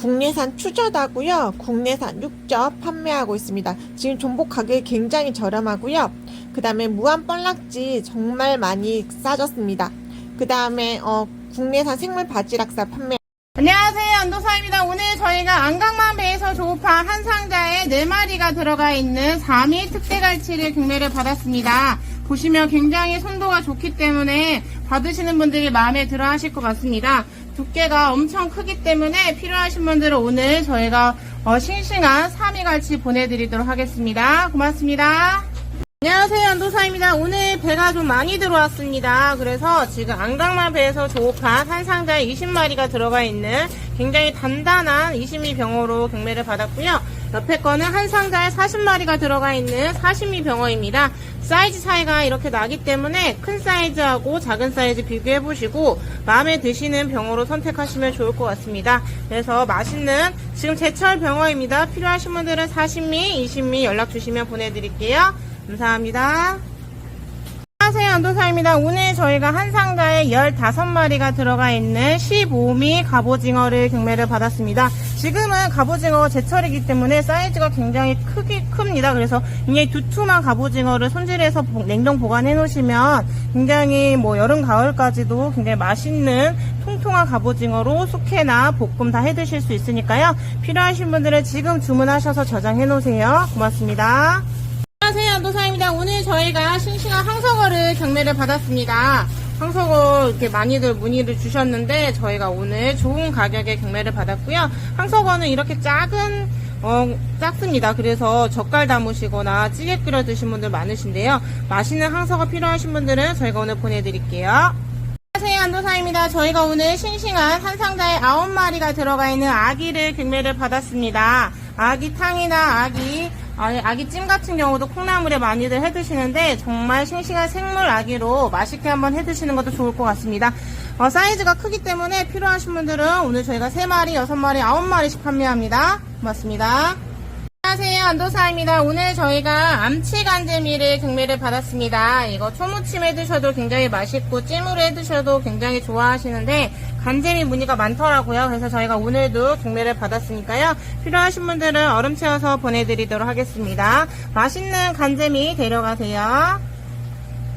국내산 추저다고요. 국내산 육젓 판매하고 있습니다. 지금 전복 가격이 굉장히 저렴하고요. 그 다음에 무한 뻘락지 정말 많이 싸졌습니다. 그 다음에 어, 국내산 생물 바지락살 판매. 안녕하세요 안도사입니다 오늘 저희가 안강만 배에서 조업한 한 상자에 4마리가 들어가 있는 3일 특대갈치를 경매를 받았습니다 보시면 굉장히 손도가 좋기 때문에 받으시는 분들이 마음에 들어 하실 것 같습니다 두께가 엄청 크기 때문에 필요하신 분들은 오늘 저희가 어, 싱싱한 3일 갈치 보내드리도록 하겠습니다. 고맙습니다 안녕하세요 안도사입니다. 오늘 배가 좀 많이 들어왔습니다. 그래서 지금 안강만 배에서 조업한 한 상자에 20마리가 들어가 있는 굉장히 단단한 20미 병어로 경매를 받았고요. 옆에 거는 한 상자에 40마리가 들어가 있는 40미 병어입니다. 사이즈 차이가 이렇게 나기 때문에 큰 사이즈하고 작은 사이즈 비교해 보시고 마음에 드시는 병어로 선택하시면 좋을 것 같습니다. 그래서 맛있는 지금 제철 병어입니다. 필요하신 분들은 40미 20미 연락 주시면 보내드릴게요 감사합니다. 안녕하세요. 안도사입니다. 오늘 저희가 한 상자에 15마리가 들어가 있는 15미 갑오징어를 경매를 받았습니다. 지금은 갑오징어가 제철이기 때문에 사이즈가 굉장히 크기 큽니다. 그래서 굉장히 두툼한 갑오징어를 손질해서 보- 냉동 보관해 놓으시면 굉장히 뭐 여름 가을까지도 굉장히 맛있는 통통한 갑오징어로 숙회나 볶음 다 해 드실 수 있으니까요. 필요하신 분들은 지금 주문하셔서 저장해 놓으세요. 고맙습니다. 안녕하세요 안도사입니다. 오늘 저희가 싱싱한 항석어를 경매를 받았습니다. 항석어 이렇게 많이들 문의를 주셨는데 저희가 오늘 좋은 가격에 경매를 받았고요. 항석어는 이렇게 작은 어, 작습니다. 그래서 젓갈 담으시거나 찌개 끓여 드신 분들 많으신데요. 맛있는 항석어 필요하신 분들은 저희가 오늘 보내드릴게요. 안녕하세요 안도사입니다. 저희가 오늘 싱싱한 한 상자에 9마리가 들어가 있는 아기를 경매를 받았습니다. 아기 탕이나 아기 아니, 아기찜 같은 경우도 콩나물에 많이들 해 드시는데 정말 싱싱한 생물 아기로 맛있게 한번 해 드시는 것도 좋을 것 같습니다. 어, 사이즈가 크기 때문에 필요하신 분들은 오늘 저희가 3마리, 6마리, 9마리씩 판매합니다. 고맙습니다. 안녕하세요. 안도사입니다. 오늘 저희가 암치 간재미를 경매를 받았습니다. 이거 초무침 해 드셔도 굉장히 맛있고 찜으로 해 드셔도 굉장히 좋아하시는데 간재미 문의가 많더라고요. 그래서 저희가 오늘도 경매를 받았으니까요. 필요하신 분들은 얼음 채워서 보내드리도록 하겠습니다. 맛있는 간재미 데려가세요